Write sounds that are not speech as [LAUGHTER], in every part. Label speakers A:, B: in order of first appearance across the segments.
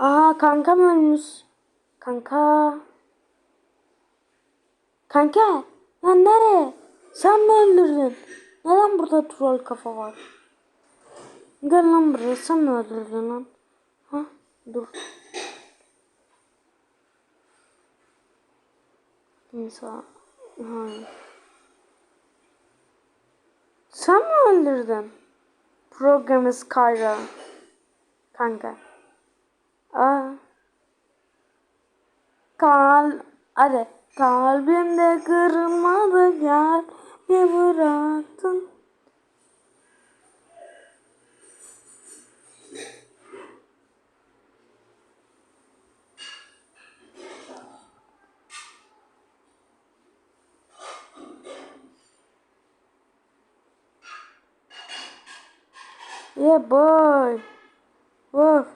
A: Aa kankam ölmüş. Kanka. Kanka. Lan nereye? Sen mi öldürdün? Neden burada troll kafa var? Gel lan buraya. Sen mi öldürdün lan? Ha? Dur. İnsan. Hayır. Sen mi öldürdün? Programı Skyra. Kanka. Kal hadi kalbimde kırılmadı gel bir bıraktın. Yeah boy. Woof.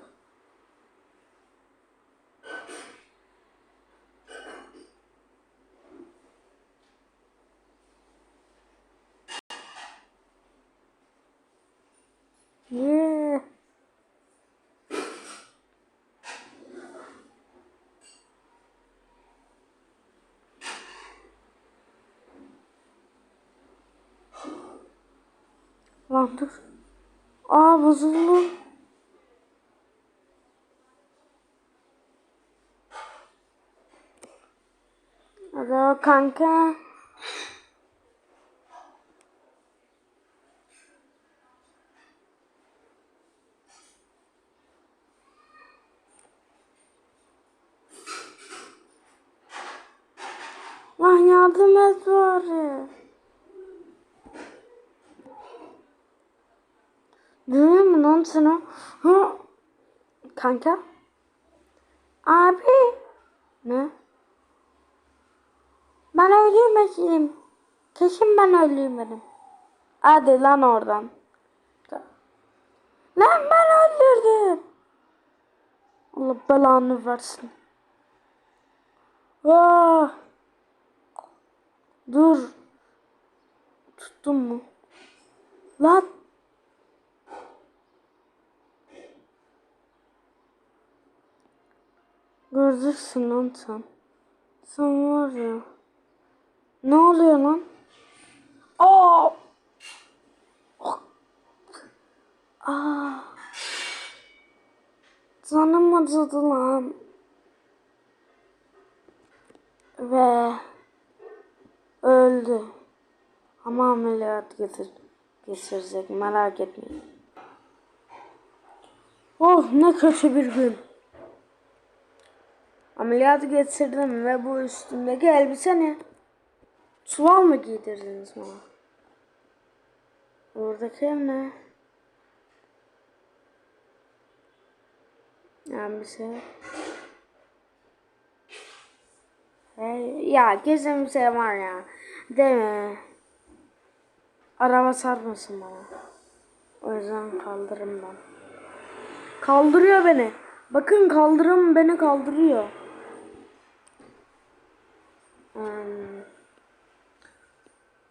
A: Yeah. Dur. Aa bozuldu. Alo kanka. Lan sen o? Ha? Kanka? Abi. Ne? Ben öldürmedim. Kesin ben öldürmedim. Hadi lan oradan. Lan ben öldürdüm. Allah belanı versin. Ah. Dur. Tuttun mu? Lan. Göreceksin lan sen. Sen var ya. Ne oluyor lan? Aa! Aa! Canım acıdı lan. Ve öldü. Ama ameliyat getir geçirecek merak etmeyin. Oh ne kötü bir gün. Ameliyatı geçirdim ve bu üstümdeki elbise ne? Çuval mı giydirdiniz bana? Oradaki ne? Yani bir şey. Hey, ya kesin bir şey var ya. Değil mi? Araba sarmasın bana. O yüzden kaldırım ben. Kaldırıyor beni. Bakın kaldırım beni kaldırıyor. Hmm.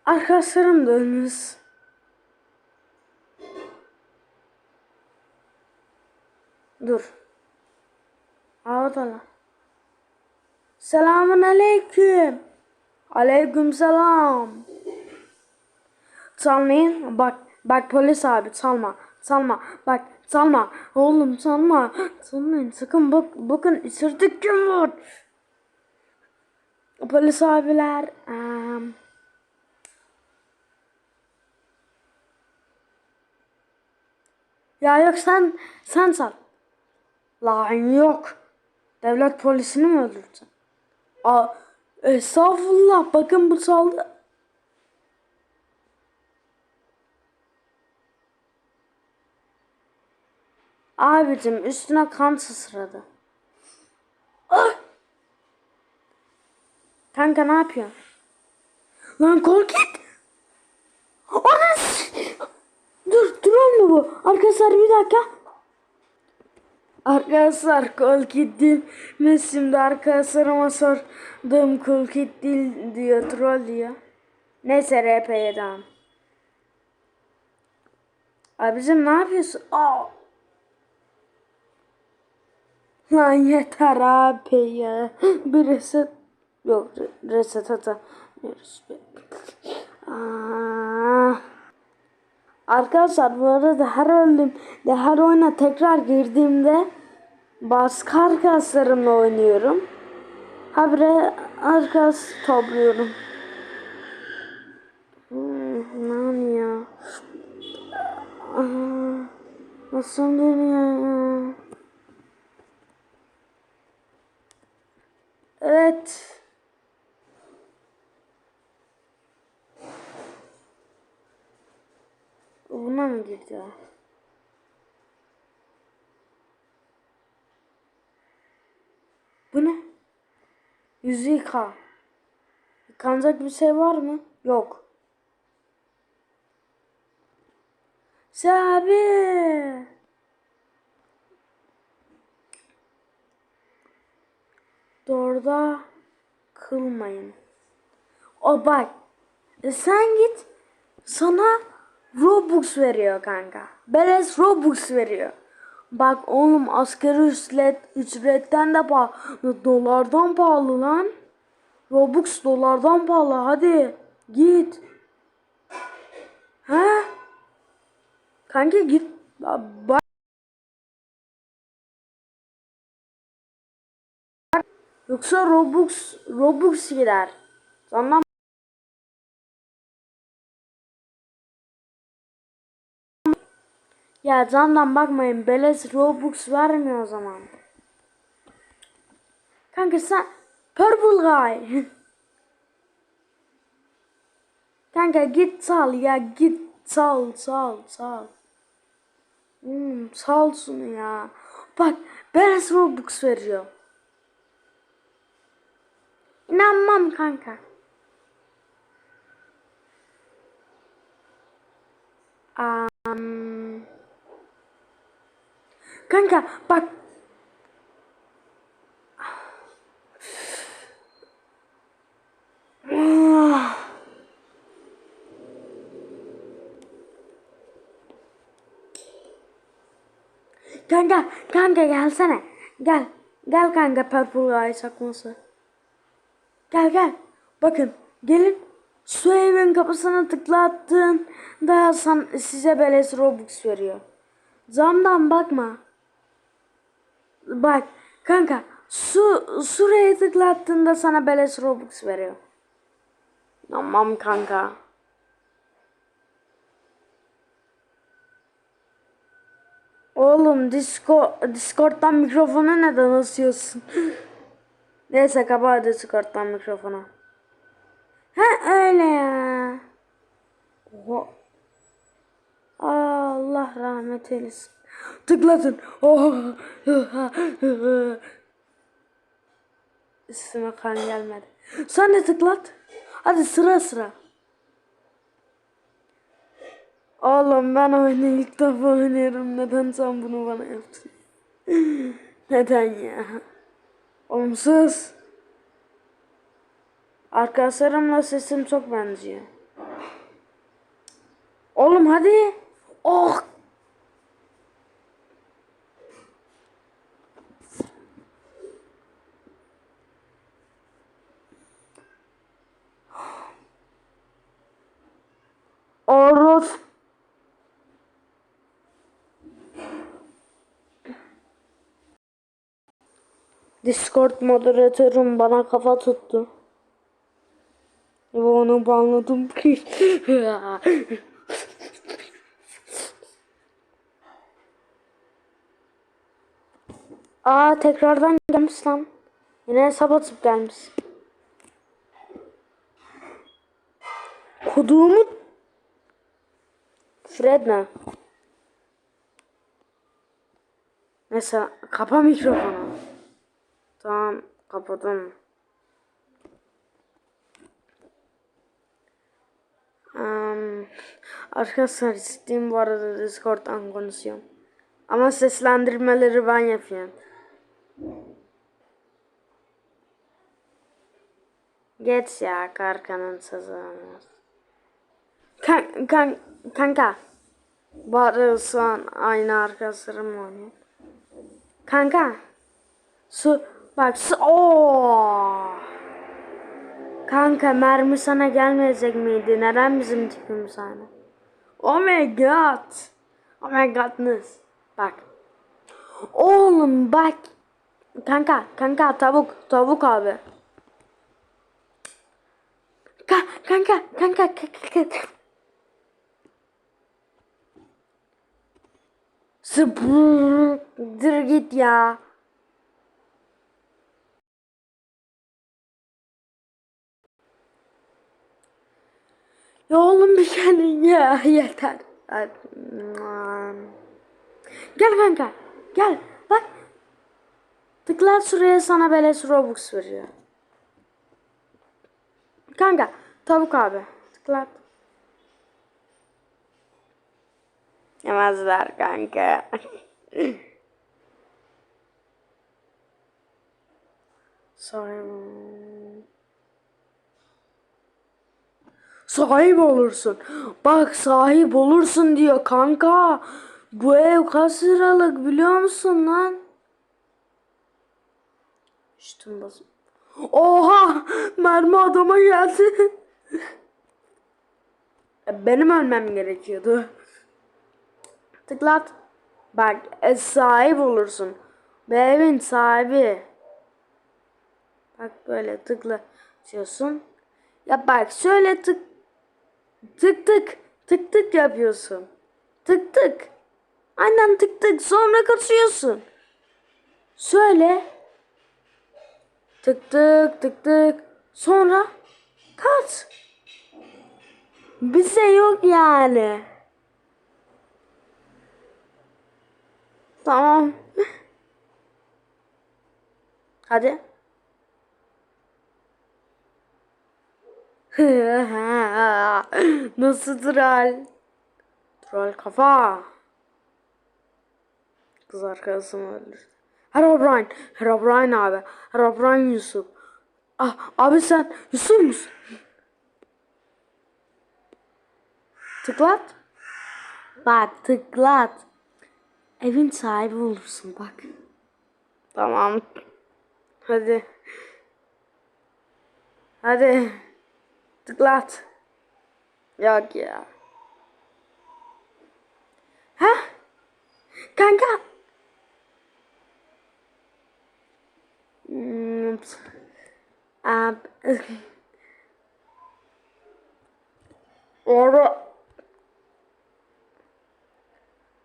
A: Arkadaşlarım da. Dur. Ağdala. Selamun aleyküm. Aleyküm selam. Çalmayın. Bak, bak polis abi çalma. Çalma. Bak çalma. Oğlum çalma. Çalmayın sakın bak bakın içeride kim var? Polis abiler. Um, ya yok sen sen sal. Lan yok. Devlet polisini mi öldürdün? Aa, estağfurullah bakın bu saldı. Abicim üstüne kan sıçradı. Ah! Kanka ne yapıyorsun? Lan kork git. Anas! Dur drone mu bu? Arkadaşlar bir dakika. Arkadaşlar kol kit değil. Ben şimdi arkadaşlarıma sordum kol kit değil diyor troll diyor. Neyse RP'ye devam. Abicim ne yapıyorsun? Aa. Lan yeter abi ya. Bir reset. Yok re- reset atamıyoruz. Aa. Arkadaşlar bu arada her öldüğümde her oyuna tekrar girdiğimde baskı arkadaşlarımla oynuyorum. Habire arkadaş topluyorum. Hmm, ya. Nasıl dönüyor ya? Evet. Buna mı girdi ya? Bu ne? Yüzü yıka. Yıkanacak bir şey var mı? Yok. Sabi. Doğruda kılmayın. O bak. e sen git. Sana Robux veriyor kanka. Beleş Robux veriyor. Bak oğlum askeri ücret, ücretten de pahalı. Dolardan pahalı lan. Robux dolardan pahalı. Hadi git. Ha? Kanka git. Bak. Yoksa Robux Robux gider. Tamam. Ya camdan bakmayın. Beleş Robux vermiyor o zaman. Kanka sen Purple Guy. [LAUGHS] Kanka git sal ya git sal sal sal. Hmm, sal şunu ya. Bak Beleş Robux veriyor. İnanmam kanka. Um, kanka bak. Kanka, kanka gelsene. Gel. Gel kanka Purple Eye sakması. Gel gel. Bakın gelin su evin kapısına tıklattığında size beleş Robux veriyor. Camdan bakma. Bak kanka su suraya tıklattığında sana beleş Robux veriyor. Tamam kanka. Oğlum Discord, Discord'dan mikrofonu neden asıyorsun? [LAUGHS] Neyse kapat Discord'dan mikrofonu. Ha öyle ya. Oha. Allah rahmet eylesin. Tıkladın. Oh. Üstüme kan gelmedi. Sen de tıklat. Hadi sıra sıra. Oğlum ben oyunu ilk defa oynuyorum. Neden sen bunu bana yaptın? Neden ya? Oğlum sus. Arkadaşlarımla sesim çok benziyor. Oğlum hadi. Oh. Oros. Discord moderatörüm bana kafa tuttu. Ve onu banladım. [LAUGHS] Aa tekrardan gelmiş lan. Yine hesap atıp gelmiş. Kuduğumu Fred ne? Mesela kapa mikrofonu. Tamam kapadım. Um, arkadaşlar ciddiyim bu arada Discord'dan konuşuyorum. Ama seslendirmeleri ben yapıyorum. Geç ya karkanın olmaz. Kan, kan, kanka. Bu arada şu an aynı arkadaşlarımla oynuyorum. Kanka. Su bak su Oo. Kanka mermi sana gelmeyecek miydi? Neden bizim tipimiz aynı? Oh my god. Oh my godness. Bak. Oğlum bak. Kanka kanka tavuk tavuk abi. Ka kanka kanka kanka. kanka. Sıpır git ya. Ya oğlum bir kendin ya [LAUGHS] yeter. Gel kanka gel bak. Tıkla şuraya sana beleş Robux veriyor. Kanka tavuk abi tıklat. Yemezler kanka. Sahip olursun. Bak sahip olursun diyor kanka. Bu ev kaç liralık biliyor musun lan? Üstüm basın. Oha! Mermi adama geldi. [LAUGHS] Benim ölmem gerekiyordu. Tıklat. Bak e, sahip olursun. Bu evin sahibi. Bak böyle tıkla diyorsun. Ya bak şöyle tık tık tık tık tık yapıyorsun. Tık tık. Aynen tık tık sonra kaçıyorsun. Şöyle tık tık tık tık sonra kaç. Bir şey yok yani. Tamam. Hadi. Nasıl troll? Troll kafa. Kız arkadaşımı öldürdü. Herobrine. Herobrine abi. Herobrine Yusuf. Ah, abi sen Yusuf musun? Tıklat. Bak tıklat. Evin sahibi olursun bak. Tamam. Hadi. Hadi. Tıklat. Yok ya. Ha? Kanka. Hmm. Ab. Orada.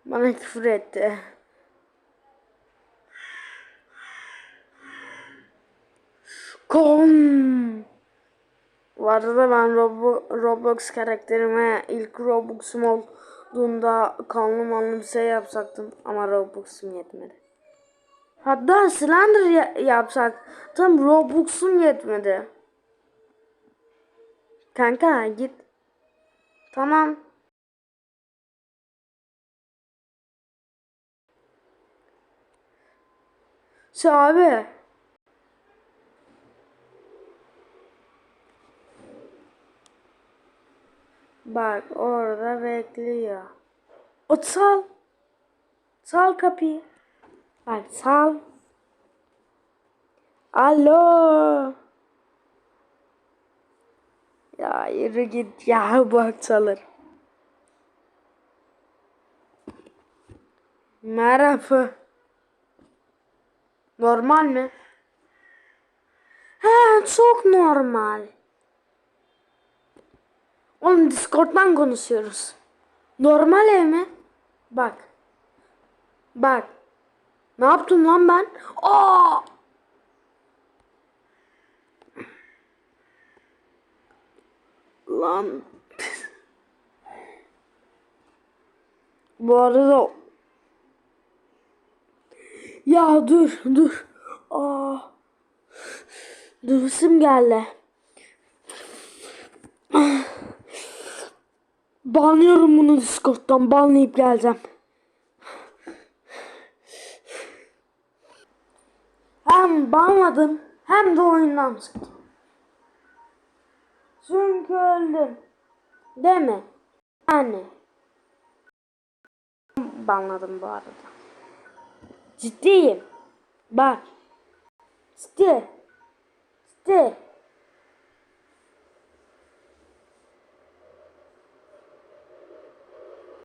A: Bana küfür etti. Kom. Bu arada ben Roblox karakterime ilk Robux'um olduğunda kanlı manlı bir şey yapacaktım ama Robux'um yetmedi. Hatta Slender ya- yapsak tam Robux'um yetmedi. Kanka git. Tamam. Şey abi. Bak orada bekliyor. O sal. Sal kapıyı. Bak sal. Alo. Ya yürü git ya bak çalır. Merhaba. Normal mi? He çok normal. Oğlum Discord'dan konuşuyoruz. Normal ev mi? Bak. Bak. Ne yaptım lan ben? Aa! Lan. [LAUGHS] Bu arada ya dur dur. Aa. Duruşum geldi. Banlıyorum bunu Discord'dan. Banlayıp geleceğim. Hem banladım hem de oyundan çıktım. Çünkü öldüm. Mi? Yani. Banladım bu arada. Ciddiyim. Bak. Ciddi. Ciddi.